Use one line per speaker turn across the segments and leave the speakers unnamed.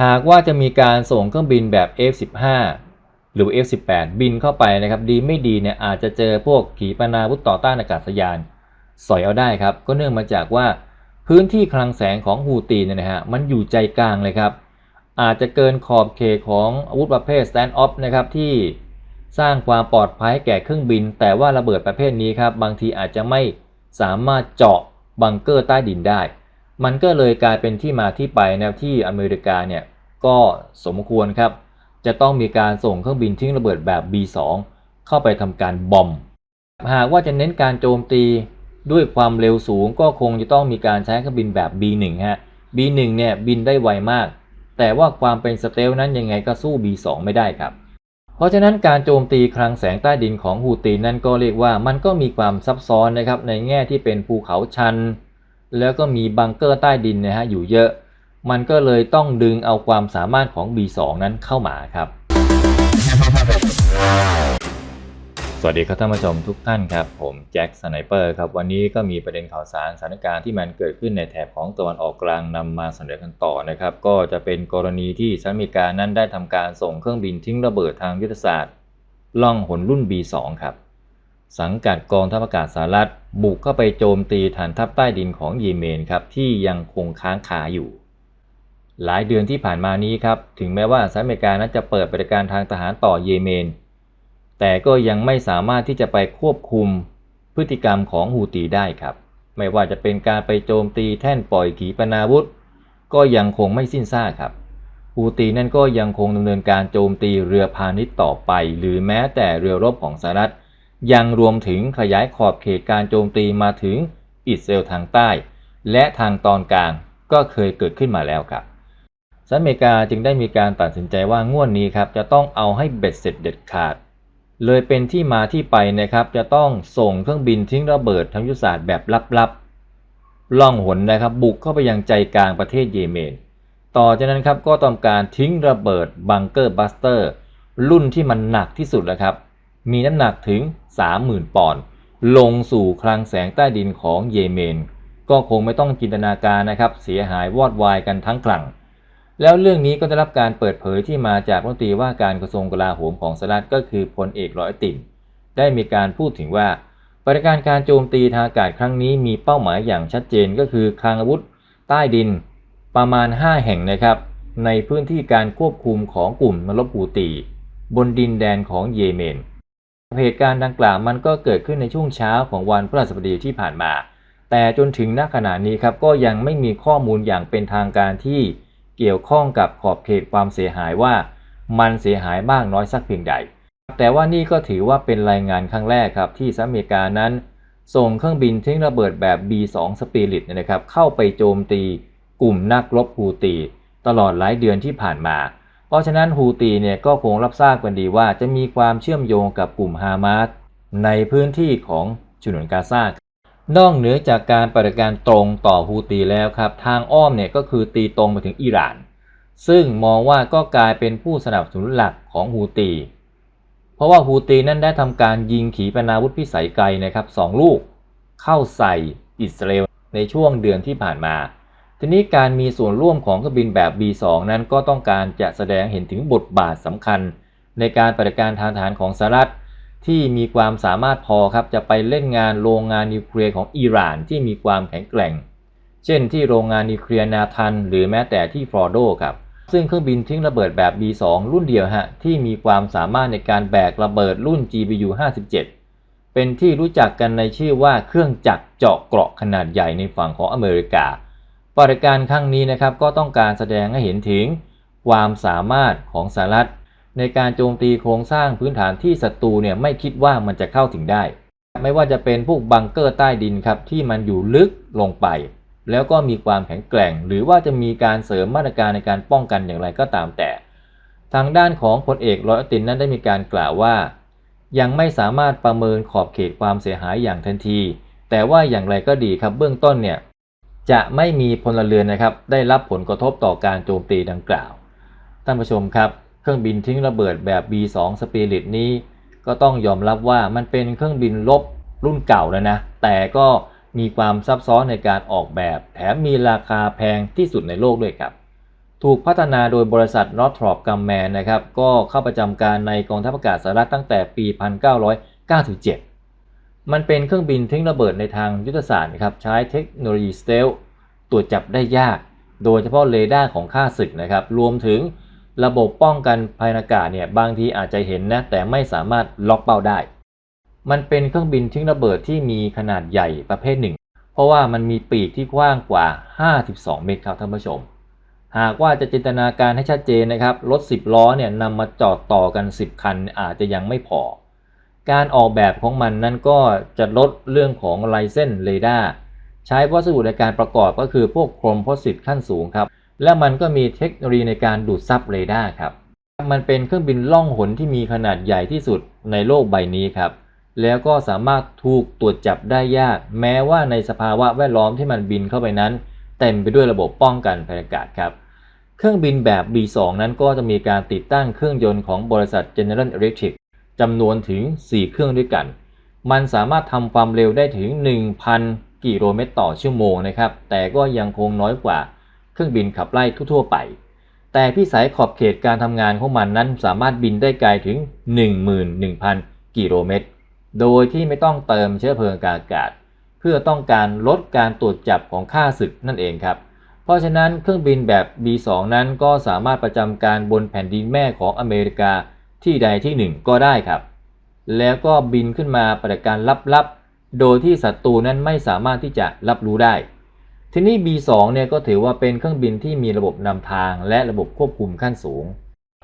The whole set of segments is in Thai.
หากว่าจะมีการส่งเครื่องบินแบบ F-15 หรือ F-18 บินเข้าไปนะครับดีไม่ดีเนี่ยอาจจะเจอพวกขีปนาวุธต่อต้านอากาศยานสอยเอาได้ครับ ก็เนื่องมาจากว่าพื้นที่คลังแสงของฮูตีเนี่ยนะฮะมันอยู่ใจกลางเลยครับ อาจจะเกินขอบเขตของอาวุธประเภท stand off นะครับที่สร้างความปลอดภัยให้แก่เครื่องบิน แต่ว่าระเบิดประเภทนี้ครับบางทีอาจจะไม่สามารถเจาะบังเกอร์ใต้ดินได้ มันก็เลยกลายเป็นที่มาที่ไปนะที่อเมริกาเนี่ยก็สมควรครับ จะต้องมีการส่งเครื่องบินทิ้งระเบิดแบบ B2 เข้าไปทำการบอมหากว่าจะเน้นการโจมตีด้วยความเร็วสูงก็คงจะต้องมีการใช้เครื่องบินแบบ B1 ฮะ B1 เนี่ยบินได้ไวมาก แต่ว่าความเป็นสเตลนั้นยังไงก็สู้ B2 ไม่ได้ครับ เพราะฉะนั้นการโจมตีคลังแสงใต้ดินของฮูตีนั่นก็เรียกว่ามันก็มีความซับซ้อนนะครับในแง่ที่เป็นภูเขาชัน แล้วก็มีบังเกอร์ใต้ดินนะฮะอยู่เยอะ มันก็เลยต้องดึงเอาความสามารถของ B2 นั้นเข้ามาครับ สวัสดีครับท่านผู้ชมทุกท่านครับ ผมแจ็คสไนเปอร์ครับ วันนี้ก็มีประเด็นข่าวสารสถานการณ์ที่มันเกิดขึ้นในแถบของตะวันออกกลางนำมาเสนอกันต่อนะครับ ก็จะเป็นกรณีที่สหรัฐอเมริกานั้นได้ทำการส่งเครื่องบินทิ้งระเบิดทางยุทธศาสตร์ล่องหนรุ่น B2 ครับ สังกัดกองทัพอากาศสหรัฐบุกเข้าไปโจมตีฐานทัพใต้ดินของเยเมนครับที่ยังคงค้างคาอยู่ หลายเดือนที่ผ่านมานี้ครับถึงแม้ว่าสหรัฐอเมริกานั้นจะเปิดปฏิบัติการทางทหารต่อเยเมน แต่ก็ยังไม่สามารถที่จะไปควบคุมพฤติกรรมของฮูตีได้ครับ ไม่ว่าจะเป็นการไปโจมตีแท่นปล่อยขีปนาวุธ ก็ยังคงไม่สิ้นซากครับฮูตีนั่นก็ยังคงดำเนินการโจมตีเรือพาณิชย์ต่อไป หรือแม้แต่เรือรบของสหรัฐ ยังรวมถึงขยายขอบเขตการโจมตีมาถึงอิสราเอลทางใต้ และทางตอนกลางก็เคยเกิดขึ้นมาแล้วครับสหรัฐอเมริกาจึงได้มีการตัดสินใจว่างวดนี้ครับจะต้องเอาให้เบ็ดเสร็จเด็ดขาด เลยเป็นที่มาที่ไปนะครับจะต้องส่งเครื่องบินทิ้งระเบิดทางยุทธศาสตร์แบบลับๆล่องหนนะครับบุกเข้าไปยังใจกลางประเทศเยเมน ต่อจากนั้นครับก็ต้องการทิ้งระเบิดบังเกอร์บัสเตอร์รุ่นที่มันหนักที่สุดแล้วครับ มีน้ำหนักถึง 30,000 ปอนด์ลงสู่คลังแสงใต้ดินของเยเมน ก็คงไม่ต้องจินตนาการนะครับ เสียหายวอดวายกันทั้งคลัง แล้วเรื่องนี้ก็ได้รับการเปิดเผยที่มาจากรัฐมนตรีว่าการกระทรวงกลาโหมของสหรัฐก็คือพลเอกร้อยติ่มได้มีการพูดถึงว่าปฏิการการโจมตีทางอากาศครั้งนี้มีเป้าหมายอย่างชัดเจนก็คือคลังอาวุธใต้ดินประมาณ 5 แห่งนะครับ ในพื้นที่การควบคุมของกลุ่มนรบูตี บนดินแดนของเยเมน เหตุการณ์ดังกล่าวมันก็เกิดขึ้นในช่วงเช้าของวันพฤหัสบดีที่ผ่านมา แต่จนถึงณขณะนี้ครับก็ยังไม่มีข้อมูลอย่างเป็นทางการที่เกี่ยวข้องกับขอบเขตความเสียหายว่ามันเสียหายมากน้อยสักเพียงใด แต่ว่านี่ก็ถือว่าเป็นรายงานครั้งแรกครับที่สหรัฐอเมริกานั้น ส่งเครื่องบินทิ้งระเบิดแบบ B2 Spirit เนี่ยนะครับเข้าไปโจมตีกลุ่มนักรบฮูตี ตลอดหลายเดือนที่ผ่านมา เพราะฉะนั้นฮูตีเนี่ยก็คงรับทราบกันดีว่าจะมีความเชื่อมโยงกับกลุ่มฮามาสในพื้นที่ของฉนวนกาซานอกเหนือจากการปฏิบัติการตรงต่อฮูตีแล้วครับ ทางอ้อมเนี่ยก็คือตีตรงไปถึงอิหร่าน ซึ่งมองว่าก็กลายเป็นผู้สนับสนุนหลักของฮูตี เพราะว่าฮูตีนั้นได้ทำการยิงขีปนาวุธพิสัยไกลนะครับสองลูก เข้าใส่อิสราเอลในช่วงเดือนที่ผ่านมา ทีนี้การมีส่วนร่วมของเครื่องบินแบบ B2 นั้นก็ต้องการจะแสดงเห็นถึงบทบาทสำคัญ ในการปฏิบัติการทางทหารของสหรัฐที่มีความสามารถพอครับจะไปเล่นงานโรงงานนิวเคลียร์ของอิหร่านที่มีความแข็งแกร่ง เช่นที่โรงงานนิวเคลียร์นาทัน หรือแม้แต่ที่ฟลอโดครับซึ่งเครื่องบินทิ้งระเบิดแบบ B2 รุ่นเดียวฮะที่มีความสามารถในการแบกระเบิดรุ่น GBU 57เป็นที่รู้จักกันในชื่อว่าเครื่องจักรเจาะเกราะขนาดใหญ่ในฝั่งของอเมริกา ปฏิการครั้งนี้นะครับก็ต้องการแสดงให้เห็นถึง ความสามารถของสหรัฐ ในการโจมตีโครงสร้างพื้นฐานที่ศัตรูเนี่ยไม่คิดว่ามันจะเข้าถึงได้ ไม่ว่าจะเป็นพวกบังเกอร์ใต้ดินครับที่มันอยู่ลึกลงไป แล้วก็มีความแข็งแกร่ง หรือว่าจะมีการเสริมมาตรการในการป้องกันอย่างไรก็ตามแต่ ทางด้านของพลเอกรอยตินนั้นได้มีการกล่าวว่า ยังไม่สามารถประเมินขอบเขตความเสียหายอย่างทันที แต่ว่าอย่างไรก็ดีครับเบื้องต้นเนี่ย จะไม่มีพลเรือนนะครับ ได้รับผลกระทบต่อการโจมตีดังกล่าว ท่านผู้ชมครับ เครื่องบินทิ้งระเบิดแบบ B2 Spirit นี้ ก็ต้องยอมรับว่ามันเป็นเครื่องบินลบรุ่นเก่าแล้วนะ แต่ก็มีความซับซ้อนในการออกแบบ แถมมีราคาแพงที่สุดในโลกด้วยครับ ถูกพัฒนาโดยบริษัท Northrop Grumman นะครับ ก็เข้าประจำการในกองทัพอากาศสหรัฐตั้งแต่ปี 1997 มันเป็นเครื่องบินทิ้งระเบิดในทางยุทธศาสตร์นะครับใช้เทคโนโลยีสเตลตรวจจับได้ยาก โดยเฉพาะเรดาร์ของข้าศึกนะครับรวมถึงระบบป้องกันภายในอากาศเนี่ยบางทีอาจจะเห็นนะแต่ไม่สามารถล็อกเป้าได้ มันเป็นเครื่องบินทิ้งระเบิดที่มีขนาดใหญ่ประเภทหนึ่ง เพราะว่ามันมีปีกที่กว้างกว่า 52 เมตรครับท่านผู้ชม หากว่าจะจินตนาการให้ชัดเจนนะครับรถ 10 ล้อเนี่ยนำมาจอดต่อกัน 10 คันอาจจะยังไม่พอ การออกแบบของมันนั้นก็จะลดเรื่องของลายเส้นเรดาร์ใช้วัสดุในการประกอบก็คือพวกโครมโพสิตขั้นสูงครับ และมันก็มีเทคโนโลยีในการดูดซับเรดาร์ครับ มันเป็นเครื่องบินล่องหนที่มีขนาดใหญ่ที่สุดในโลกใบนี้ครับ แล้วก็สามารถถูกตรวจจับได้ยาก แม้ว่าในสภาวะแวดล้อมที่มันบินเข้าไปนั้น เต็มไปด้วยระบบป้องกันภัยอากาศครับเครื่องบินแบบ B2 นั้นก็จะมีการติดตั้งเครื่องยนต์ของบริษัท General Electric จำนวนถึง 4 เครื่องด้วยกัน มันสามารถทำความเร็วได้ถึง 1,000 กิโลเมตรต่อชั่วโมงนะครับ แต่ก็ยังคงน้อยกว่าเครื่องบินขับไล่ทั่วๆไป แต่พิสัยขอบเขตการทำงานของมันนั้นสามารถบินได้ไกลถึง 11,000 กิโลเมตร โดยที่ไม่ต้องเติมเชื้อเพลิงอากาศ เพื่อต้องการลดการตรวจจับของข้าศึกนั่นเองครับเพราะฉะนั้นเครื่องบินแบบ B2 นั้นก็สามารถประจำการบนแผ่นดินแม่ของอเมริกา ที่ใดที่หนึ่งก็ได้ครับ แล้วก็บินขึ้นมาปฏิการลับๆ โดยที่ศัตรูนั้นไม่สามารถที่จะรับรู้ได้ ทีนี้ B2 เนี่ยก็ถือว่าเป็นเครื่องบินที่มีระบบนำทางและระบบควบคุมขั้นสูง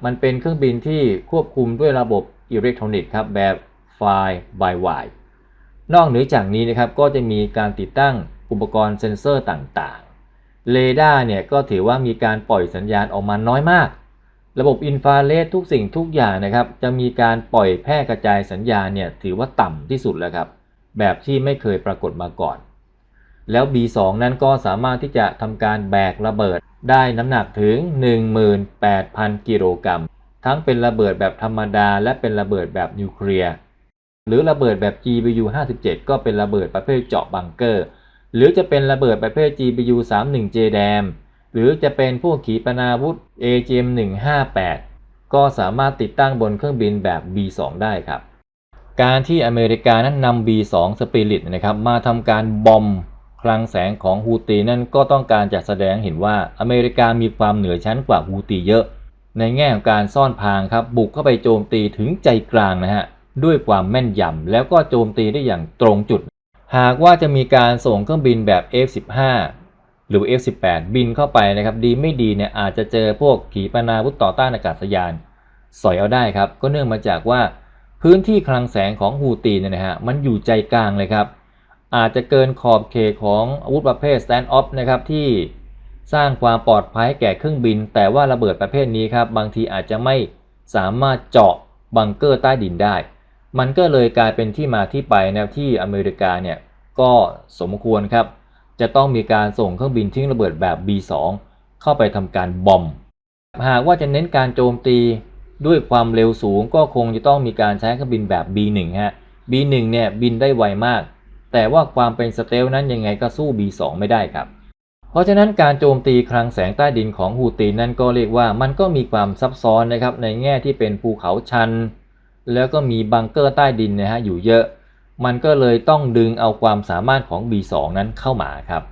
มันเป็นเครื่องบินที่ควบคุมด้วยระบบอิเล็กทรอนิกส์ครับแบบ Fly by Wire นอกเหนือจากนี้นะครับก็จะมีการติดตั้งอุปกรณ์เซ็นเซอร์ต่างๆ เรดาร์เนี่ยก็ถือว่ามีการปล่อยสัญญาณออกมาน้อยมาก ระบบอินฟราเรดทุกสิ่งทุกอย่างนะครับ จะมีการปล่อยแพร่กระจายสัญญาณเนี่ยถือว่าต่ำที่สุดแล้วครับ แบบที่ไม่เคยปรากฏมาก่อน แล้ว B2 นั้นก็สามารถที่จะทำการแบกระเบิดได้น้ำหนักถึง 18,000 กิโลกรัม ทั้งเป็นระเบิดแบบธรรมดา และเป็นระเบิดแบบนิวเคลียร์ หรือระเบิดแบบ GBU 57ก็เป็นระเบิดประเภทเจาะบังเกอร์ หรือจะเป็นระเบิดประเภท GBU 31 JDAM หรือจะเป็นพวกขีปนาวุธ AGM 158ก็สามารถติดตั้งบนเครื่องบินแบบ B2 ได้ครับ การที่อเมริกานั้นนำ B2 Spirit นะครับมาทำการบอมคลังแสงของฮูตีนั่นก็ต้องการจะแสดงเห็นว่าอเมริกามีความเหนือชั้นกว่าฮูตีเยอะ ในแง่ของการซ่อนพรางครับ บุกเข้าไปโจมตีถึงใจกลางนะฮะด้วยความแม่นยำแล้วก็โจมตีได้อย่างตรงจุด หากว่าจะมีการส่งเครื่องบินแบบ F-15 หรือ F-18 บินเข้าไปนะครับ ดีไม่ดีเนี่ยอาจจะเจอพวกขีปนาวุธต่อต้านอากาศยาน สอยเอาได้ครับ ก็เนื่องมาจากว่าพื้นที่คลังแสงของฮูตีเนี่ยนะฮะมันอยู่ใจกลางเลยครับ อาจจะเกินขอบเขตของอาวุธประเภท stand off นะครับที่สร้างความปลอดภัยแก่เครื่องบิน แต่ว่าระเบิดประเภทนี้ครับ บางทีอาจจะไม่สามารถเจาะบังเกอร์ใต้ดินได้ มันก็เลยกลายเป็นที่มาที่ไปนะที่อเมริกาเนี่ยก็สมควรครับ จะต้องมีการส่งเครื่องบินทิ้งระเบิดแบบ B2 เข้าไปทำการบอม หากว่าจะเน้นการโจมตีด้วยความเร็วสูงก็คงจะต้องมีการใช้เครื่องบินแบบ B1 ฮะ B1 เนี่ยบินได้ไวมาก แต่ว่าความเป็นสเตลนั้นยังไงก็สู้ B2 ไม่ได้ครับ เพราะฉะนั้นการโจมตีคลังแสงใต้ดินของฮูตีนั่นก็เรียกว่ามันก็มีความซับซ้อนนะครับในแง่ที่เป็นภูเขาชัน แล้วก็มีบังเกอร์ใต้ดินนะฮะอยู่เยอะ มันก็เลยต้องดึงเอาความสามารถของ B2 นั้นเข้ามาครับ